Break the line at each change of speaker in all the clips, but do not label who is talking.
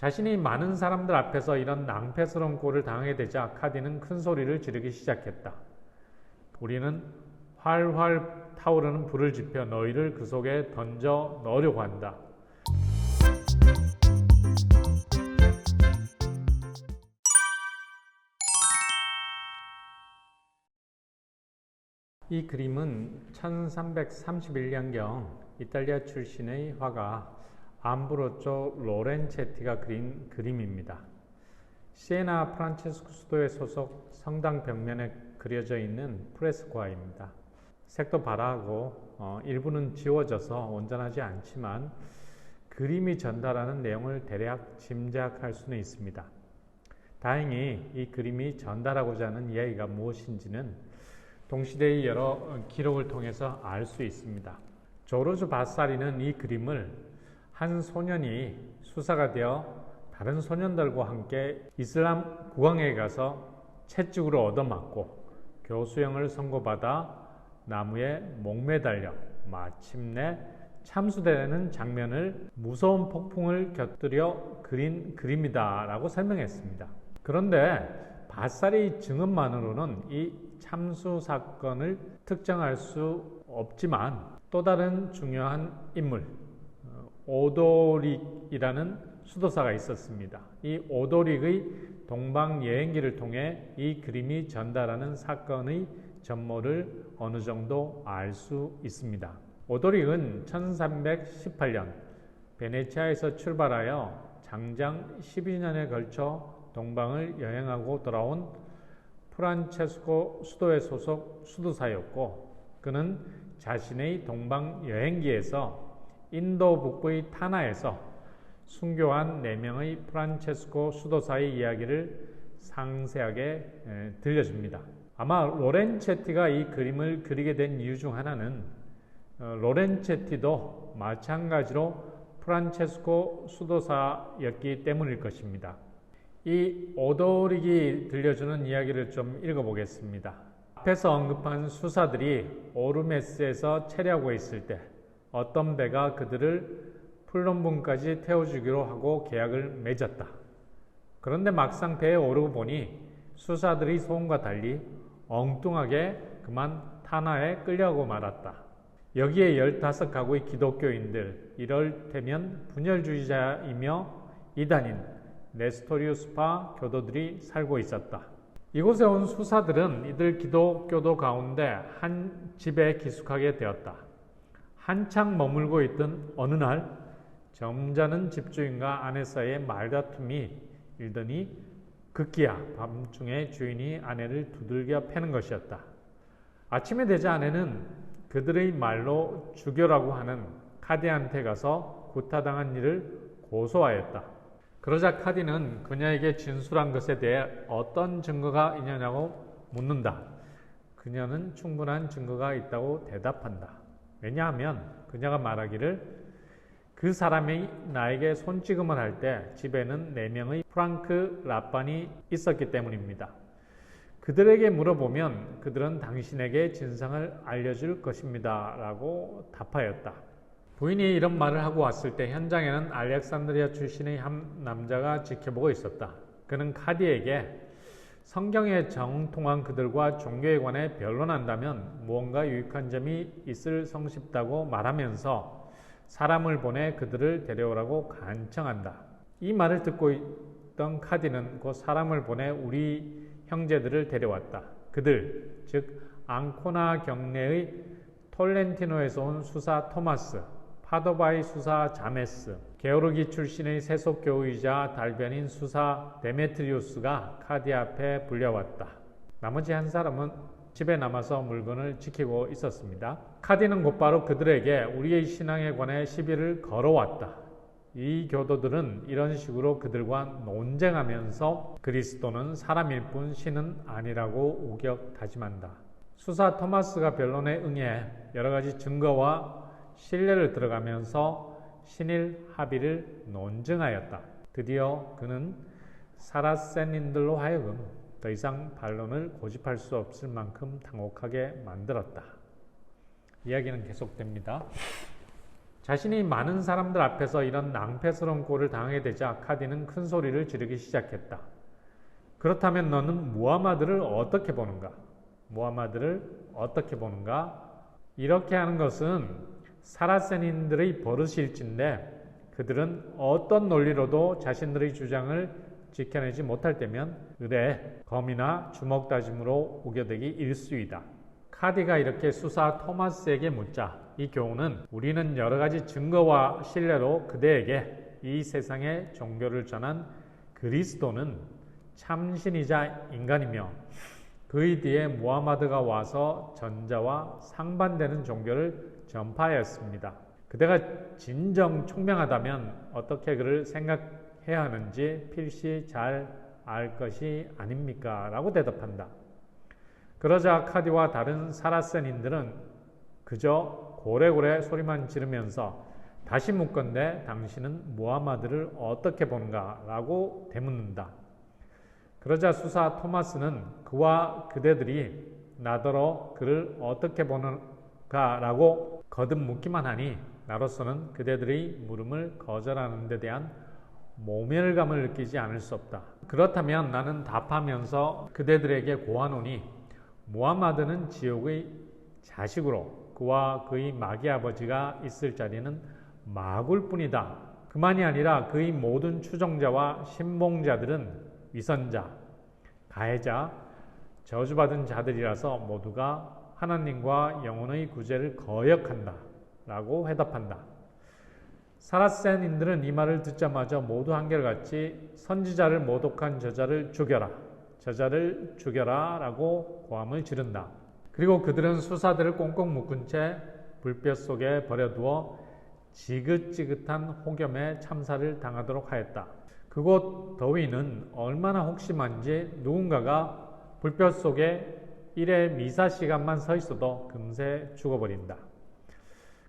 자신이 많은 사람들 앞에서 이런 낭패스러운 꼴을 당하게 되자 카디는 큰 소리를 지르기 시작했다. 우리는 활활 타오르는 불을 지펴 너희를 그 속에 던져 넣으려고 한다. 이 그림은 1331년경 이탈리아 출신의 화가 암브로조 로렌체티가 그린 그림입니다. 시에나 프란체스코 수도의 소속 성당 벽면에 그려져 있는 프레스코아입니다. 색도 바라고 어, 일부는 지워져서 온전하지 않지만 그림이 전달하는 내용을 대략 짐작할 수는 있습니다. 다행히 이 그림이 전달하고자 하는 이야기가 무엇인지는 동시대의 여러 기록을 통해서 알 수 있습니다. 조르주 바사리는 이 그림을 한 소년이 수사가 되어 다른 소년들과 함께 이슬람 국왕에 가서 채찍으로 얻어맞고 교수형을 선고받아 나무에 목매달려 마침내 참수되는 장면을 무서운 폭풍을 곁들여 그린 그림이다 라고 설명했습니다. 그런데 바살의 증언만으로는 이 참수 사건을 특정할 수 없지만 또 다른 중요한 인물 오도릭이라는 수도사가 있었습니다. 이 오도릭의 동방 여행기를 통해 이 그림이 전달하는 사건의 전모를 어느 정도 알 수 있습니다. 오도릭은 1318년 베네치아에서 출발하여 장장 12년에 걸쳐 동방을 여행하고 돌아온 프란체스코 수도의 소속 수도사였고 그는 자신의 동방 여행기에서 인도 북부의 타나에서 순교한 4명의 프란체스코 수도사의 이야기를 상세하게 들려줍니다. 아마 로렌체티가 이 그림을 그리게 된 이유 중 하나는 어, 로렌체티도 마찬가지로 프란체스코 수도사였기 때문일 것입니다. 이 오도릭이 들려주는 이야기를 좀 읽어보겠습니다. 앞에서 언급한 수사들이 오르메스에서 체류하고 있을 때 어떤 배가 그들을 플럼분까지 태워주기로 하고 계약을 맺었다. 그런데 막상 배에 오르고 보니 수사들의 소원과 달리 엉뚱하게 그만 타나에 끌려가고 말았다. 여기에 15가구의 기독교인들, 이럴테면 분열주의자이며 이단인 네스토리우스파 교도들이 살고 있었다. 이곳에 온 수사들은 이들 기독교도 가운데 한 집에 기숙하게 되었다. 한창 머물고 있던 어느 날 점잖은 집주인과 아내 사이의 말다툼이 일더니 급기야 밤중에 주인이 아내를 두들겨 패는 것이었다. 아침에 되자 아내는 그들의 말로 죽여라고 하는 카디한테 가서 구타당한 일을 고소하였다. 그러자 카디는 그녀에게 진술한 것에 대해 어떤 증거가 있느냐고 묻는다. 그녀는 충분한 증거가 있다고 대답한다. 왜냐하면 그녀가 말하기를 그 사람이 나에게 손찌검을 할 때 집에는 네 명의 프랑크 라반이 있었기 때문입니다. 그들에게 물어보면 그들은 당신에게 진상을 알려줄 것입니다. 라고 답하였다. 부인이 이런 말을 하고 왔을 때 현장에는 알렉산드리아 출신의 한 남자가 지켜보고 있었다. 그는 카디에게 성경에 정통한 그들과 종교에 관해 변론한다면 무언가 유익한 점이 있을 성쉽다고 말하면서 사람을 보내 그들을 데려오라고 간청한다. 이 말을 듣고 있던 카디는 그 사람을 보내 우리 형제들을 데려왔다. 그들, 즉 앙코나 경내의 톨렌티노에서 온 수사 토마스, 파도바의 수사 자메스, 게오르기 출신의 세속교의자 달변인 수사 데메트리우스가 카디 앞에 불려왔다. 나머지 한 사람은 집에 남아서 물건을 지키고 있었습니다. 카디는 곧바로 그들에게 우리의 신앙에 관해 시비를 걸어왔다. 이 교도들은 이런 식으로 그들과 논쟁하면서 그리스도는 사람일 뿐 신은 아니라고 우격 다짐한다. 수사 토마스가 변론에 응해 여러 가지 증거와 신뢰를 들어가면서 신일 합의를 논증하였다. 드디어 그는 사라센인들로 하여금 더 이상 반론을 고집할 수 없을 만큼 당혹하게 만들었다. 이야기는 계속됩니다. 자신이 많은 사람들 앞에서 이런 낭패스러운 꼴을 당하게 되자 카디는 큰 소리를 지르기 시작했다. 그렇다면 너는 무하마드를 어떻게 보는가? 무하마드를 어떻게 보는가? 이렇게 하는 것은 사라센인들의 버릇일진데 그들은 어떤 논리로도 자신들의 주장을 지켜내지 못할 때면 의뢰, 검이나 주먹 다짐으로 우겨대기 일수이다. 카디가 이렇게 수사 토마스에게 묻자 이 교훈은 우리는 여러 가지 증거와 신뢰로 그대에게 이 세상의 종교를 전한 그리스도는 참신이자 인간이며 그의 뒤에 무하마드가 와서 전자와 상반되는 종교를 전파하였습니다. 그대가 진정 총명하다면 어떻게 그를 생각해야 하는지 필시 잘 알 것이 아닙니까? 라고 대답한다. 그러자 카디와 다른 사라센인들은 그저 고래고래 소리만 지르면서 다시 묻건대 당신은 무하마드를 어떻게 보는가? 라고 되묻는다. 그러자 수사 토마스는 그와 그대들이 나더러 그를 어떻게 보는가? 라고 거듭 묻기만 하니 나로서는 그대들의 물음을 거절하는 데 대한 모멸감을 느끼지 않을 수 없다. 그렇다면 나는 답하면서 그대들에게 고하노니 무하마드는 지옥의 자식으로 그와 그의 마귀 아버지가 있을 자리는 마굴 뿐이다. 그만이 아니라 그의 모든 추종자와 신봉자들은 위선자, 가해자, 저주받은 자들이라서 모두가 하나님과 영혼의 구제를 거역한다. 라고 회답한다. 사라센인들은 이 말을 듣자마자 모두 한결같이 선지자를 모독한 저자를 죽여라. 저자를 죽여라. 라고 고함을 지른다. 그리고 그들은 수사들을 꽁꽁 묶은 채 불볕 속에 버려두어 지긋지긋한 혹염에 참사를 당하도록 하였다. 그곳 더위는 얼마나 혹심한지 누군가가 불볕 속에 일의 미사 시간만 서 있어도 금세 죽어버린다.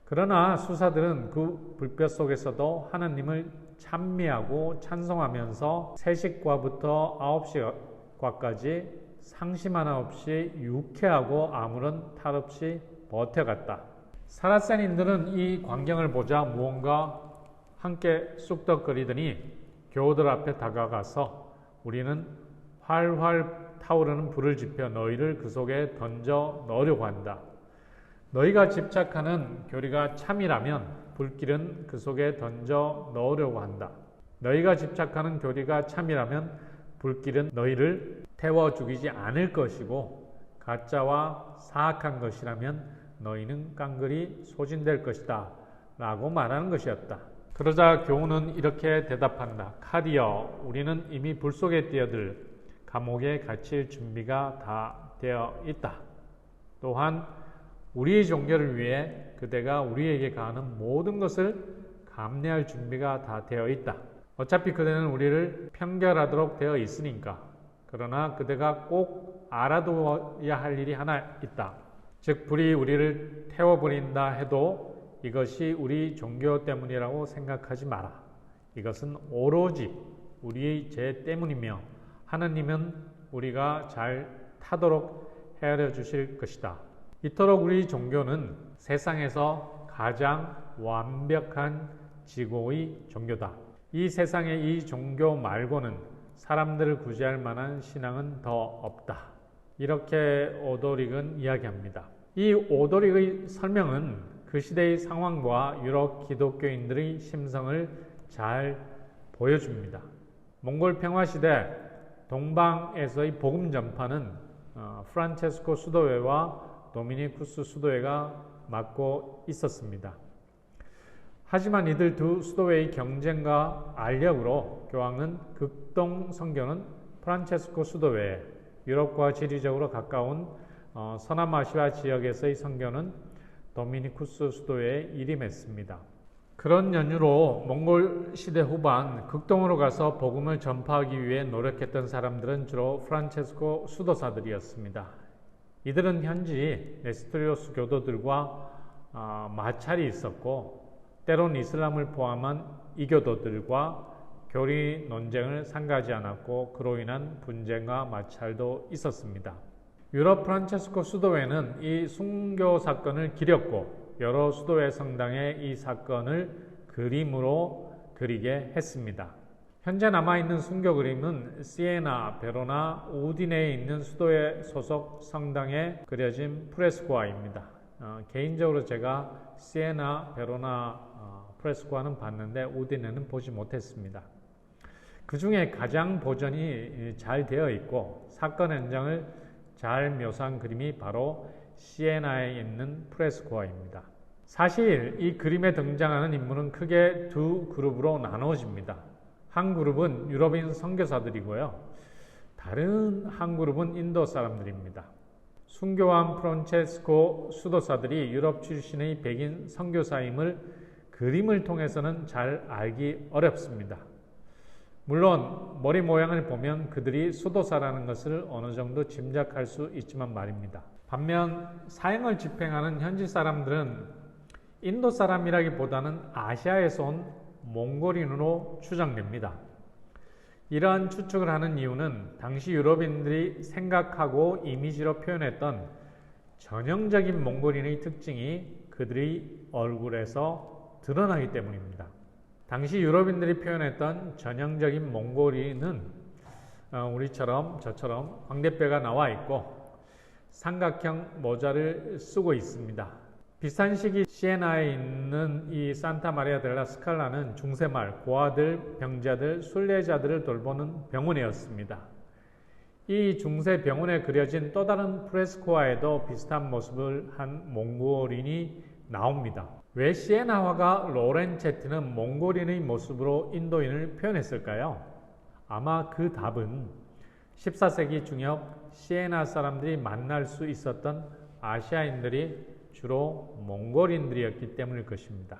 그러나 수사들은 그 불볕 속에서도 하나님을 찬미하고 찬송하면서 3시과부터 9시과까지 상심 하나 없이 유쾌하고 아무런 탈 없이 버텨갔다. 사라센인들은 이 광경을 보자 무언가 함께 쑥덕거리더니 교우들 앞에 다가가서 우리는 활활 타오르는 불을 지펴 너희를 그 속에 던져 넣으려고 한다. 너희가 집착하는 교리가 참이라면 불길은 그 속에 던져 넣으려고 한다. 너희가 집착하는 교리가 참이라면 불길은 너희를 태워 죽이지 않을 것이고 가짜와 사악한 것이라면 너희는 깡그리 소진될 것이다. 라고 말하는 것이었다. 그러자 교우는 이렇게 대답한다. 카디어, 우리는 이미 불 속에 뛰어들 감옥에 갇힐 준비가 다 되어 있다. 또한 우리의 종교를 위해 그대가 우리에게 가하는 모든 것을 감내할 준비가 다 되어 있다. 어차피 그대는 우리를 편결하도록 되어 있으니까. 그러나 그대가 꼭 알아두어야 할 일이 하나 있다. 즉, 불이 우리를 태워버린다 해도 이것이 우리 종교 때문이라고 생각하지 마라. 이것은 오로지 우리의 죄 때문이며 하나님은 우리가 잘 타도록 헤아려 주실 것이다. 이토록 우리 종교는 세상에서 가장 완벽한 지고의 종교다. 이 세상에 이 종교 말고는 사람들을 구제할 만한 신앙은 더 없다. 이렇게 오도릭은 이야기합니다. 이 오도릭의 설명은 그 시대의 상황과 유럽 기독교인들의 심성을 잘 보여줍니다. 몽골 평화 시대 동방에서의 복음 전파는 어, 프란체스코 수도회와 도미니쿠스 수도회가 맡고 있었습니다. 하지만 이들 두 수도회의 경쟁과 알력으로 교황은 극동 성교는 프란체스코 수도회, 유럽과 지리적으로 가까운 어, 서남아시아 지역에서의 선교는 도미니쿠스 수도회에 일임했습니다. 그런 연유로 몽골 시대 후반 극동으로 가서 복음을 전파하기 위해 노력했던 사람들은 주로 프란체스코 수도사들이었습니다. 이들은 현지 네스토리오스 교도들과 어, 마찰이 있었고 때론 이슬람을 포함한 이교도들과 교리 논쟁을 상가하지 않았고 그로 인한 분쟁과 마찰도 있었습니다. 유럽 프란체스코 수도회는 이 순교 사건을 기렸고 여러 수도의 성당에 이 사건을 그림으로 그리게 했습니다. 현재 남아있는 순교 그림은 시에나, 베로나, 우디네에 있는 수도의 소속 성당에 그려진 프레스코아입니다. 어, 개인적으로 제가 시에나, 베로나 어, 프레스코아는 봤는데 우디네는 보지 못했습니다. 그 중에 가장 보존이 잘 되어 있고 사건 현장을 잘 묘사한 그림이 바로 시에나에 있는 프레스코아입니다. 사실 이 그림에 등장하는 인물은 크게 두 그룹으로 나눠집니다. 한 그룹은 유럽인 선교사들이고요. 다른 한 그룹은 인도 사람들입니다. 순교한 프란체스코 수도사들이 유럽 출신의 백인 선교사임을 그림을 통해서는 잘 알기 어렵습니다. 물론 머리 모양을 보면 그들이 수도사라는 것을 어느 정도 짐작할 수 있지만 말입니다. 반면 사형을 집행하는 현지 사람들은 인도 사람이라기보다는 아시아에서 온 몽골인으로 추정됩니다. 이러한 추측을 하는 이유는 당시 유럽인들이 생각하고 이미지로 표현했던 전형적인 몽골인의 특징이 그들의 얼굴에서 드러나기 때문입니다. 당시 유럽인들이 표현했던 전형적인 몽골인은 어, 우리처럼 저처럼 광대뼈가 나와 있고 삼각형 모자를 쓰고 있습니다. 비슷한 시기 시에나에 있는 이 산타 마리아 델라 스칼라는 중세말 고아들, 병자들, 순례자들을 돌보는 병원이었습니다. 이 중세 병원에 그려진 또 다른 프레스코아에도 비슷한 모습을 한 몽골인이 나옵니다. 왜 시에나 화가 로렌체트는 몽골인의 모습으로 인도인을 표현했을까요? 아마 그 답은 14세기 중엽 시에나 사람들이 만날 수 있었던 아시아인들이 주로 몽골인들이었기 때문일 것입니다.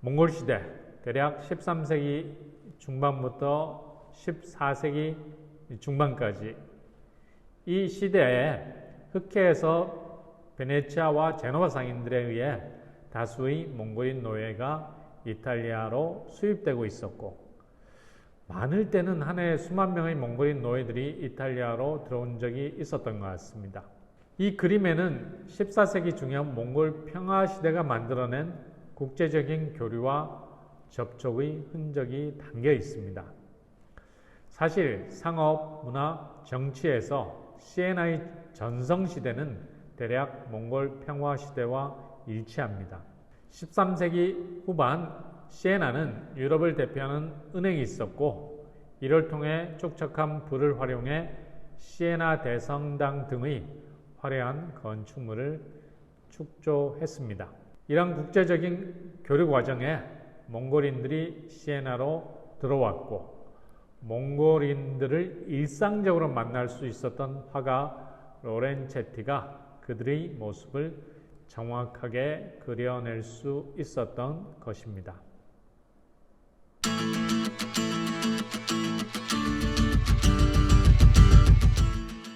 몽골 시대 대략 13세기 중반부터 14세기 중반까지 이 시대에 흑해에서 베네치아와 제노바 상인들에 의해 다수의 몽골인 노예가 이탈리아로 수입되고 있었고 많을 때는 한 해에 수만 명의 몽골인 노예들이 이탈리아로 들어온 적이 있었던 것 같습니다. 이 그림에는 14세기 중엽 몽골 평화 시대가 만들어낸 국제적인 교류와 접촉의 흔적이 담겨 있습니다. 사실 상업, 문화, 정치에서 시에나의 전성 시대는 대략 몽골 평화 시대와 일치합니다. 13세기 후반 시에나는 유럽을 대표하는 은행이 있었고 이를 통해 촉척한 불을 활용해 시에나 대성당 등의 화려한 건축물을 축조했습니다. 이런 국제적인 교류 과정에 몽골인들이 시에나로 들어왔고 몽골인들을 일상적으로 만날 수 있었던 화가 로렌체티가 그들의 모습을 정확하게 그려낼 수 있었던 것입니다.